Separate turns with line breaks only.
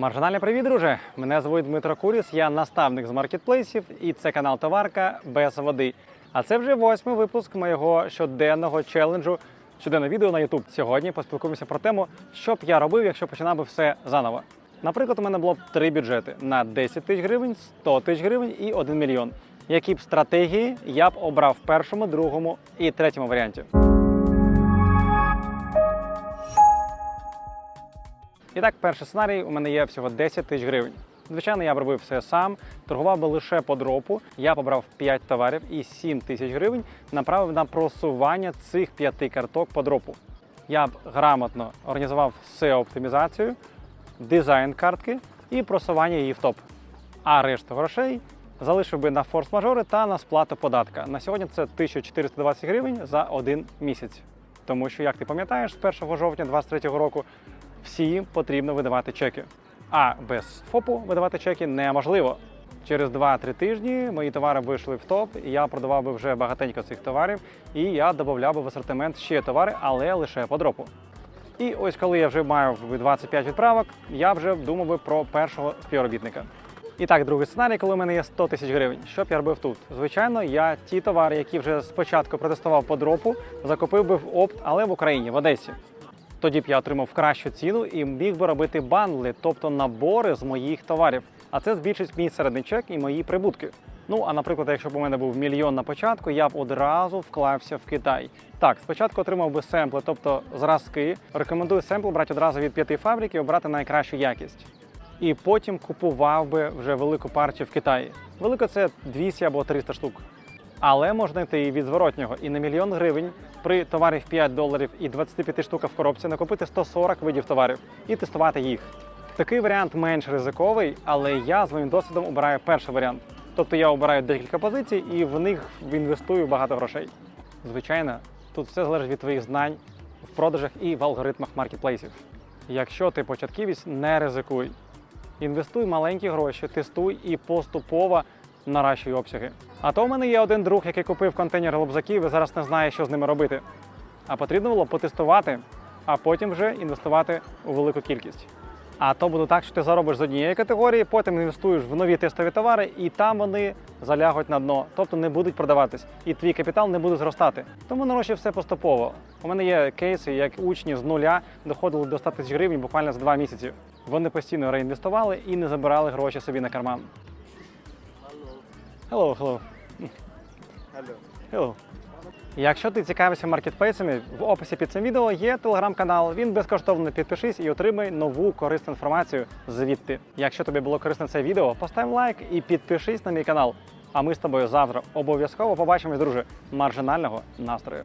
Маржинальний привіт, друже! Мене звуть Дмитро Куріс, я наставник з маркетплейсів, і це канал Товарка без води. А це вже восьмий випуск моєго щоденного челенджу, щоденне відео на YouTube. Сьогодні поспілкуємося про тему, що б я робив, якщо починав би все заново. Наприклад, у мене було б три бюджети на 10 тисяч гривень, 100 тисяч гривень і 1 мільйон. Які б стратегії я б обрав в першому, другому і третьому варіанті. І так, перший сценарій у мене є всього 10 тисяч гривень. Звичайно, я б робив все сам, торгував би лише по дропу. Я побрав 5 товарів і 7 тисяч гривень направив на просування цих 5 карток по дропу. Я б грамотно організував SEO-оптимізацію, дизайн картки і просування її в топ. А решту грошей залишив би на форс-мажори та на сплату податка. На сьогодні це 1420 гривень за один місяць. Тому що, як ти пам'ятаєш, з 1 жовтня 2023 року всім потрібно видавати чеки. А без ФОПу видавати чеки неможливо. Через 2-3 тижні мої товари вийшли в топ, і я продавав би вже багатенько цих товарів, і я додавав би в асортимент ще товари, але лише по дропу. І ось коли я вже маю 25 відправок, я вже думав би про першого співробітника. І так, другий сценарій, коли в мене є 100 тисяч гривень. Що б я робив тут? Звичайно, я ті товари, які вже спочатку протестував по дропу, закупив би в опт, але в Україні, в Одесі. Тоді б я отримав кращу ціну і міг би робити бандли, тобто набори з моїх товарів. А це збільшить мій середній чек і мої прибутки. Ну а наприклад, якщо б у мене був мільйон на початку, я б одразу вклався в Китай. Так, спочатку отримав би семпли, тобто зразки. Рекомендую семпл брати одразу від п'яти фабрик і обрати найкращу якість. І потім купував би вже велику партію в Китаї. Велико це 200 або 300 штук. Але можна йти і від зворотнього. І на мільйон гривень при товарі в 5 доларів і 25 штуках в коробці накупити 140 видів товарів і тестувати їх. Такий варіант менш ризиковий, але я з моїм досвідом обираю перший варіант. Тобто я обираю декілька позицій і в них інвестую багато грошей. Звичайно, тут все залежить від твоїх знань в продажах і в алгоритмах маркетплейсів. Якщо ти початківець, не ризикуй. Інвестуй маленькі гроші, тестуй і поступово наращуй обсяги. А то в мене є один друг, який купив контейнер лобзаків і зараз не знає, що з ними робити. А потрібно було потестувати, а потім вже інвестувати у велику кількість. А то буде так, що ти заробиш з однієї категорії, потім інвестуєш в нові тестові товари, і там вони залягуть на дно, тобто не будуть продаватись, і твій капітал не буде зростати. Тому нарощуй все поступово. У мене є кейси, як учні з нуля доходили до 100 тисяч гривень буквально за два місяці. Вони постійно реінвестували і не забирали гроші собі на карман. Hello, hello.
Hello.
Hello. Якщо ти цікавишся маркетплейсами, в описі під цим відео є телеграм-канал. Він безкоштовно підпишись і отримай нову корисну інформацію звідти. Якщо тобі було корисне це відео, постав лайк і підпишись на мій канал. А ми з тобою завтра обов'язково побачимось, друже, маржинального настрою.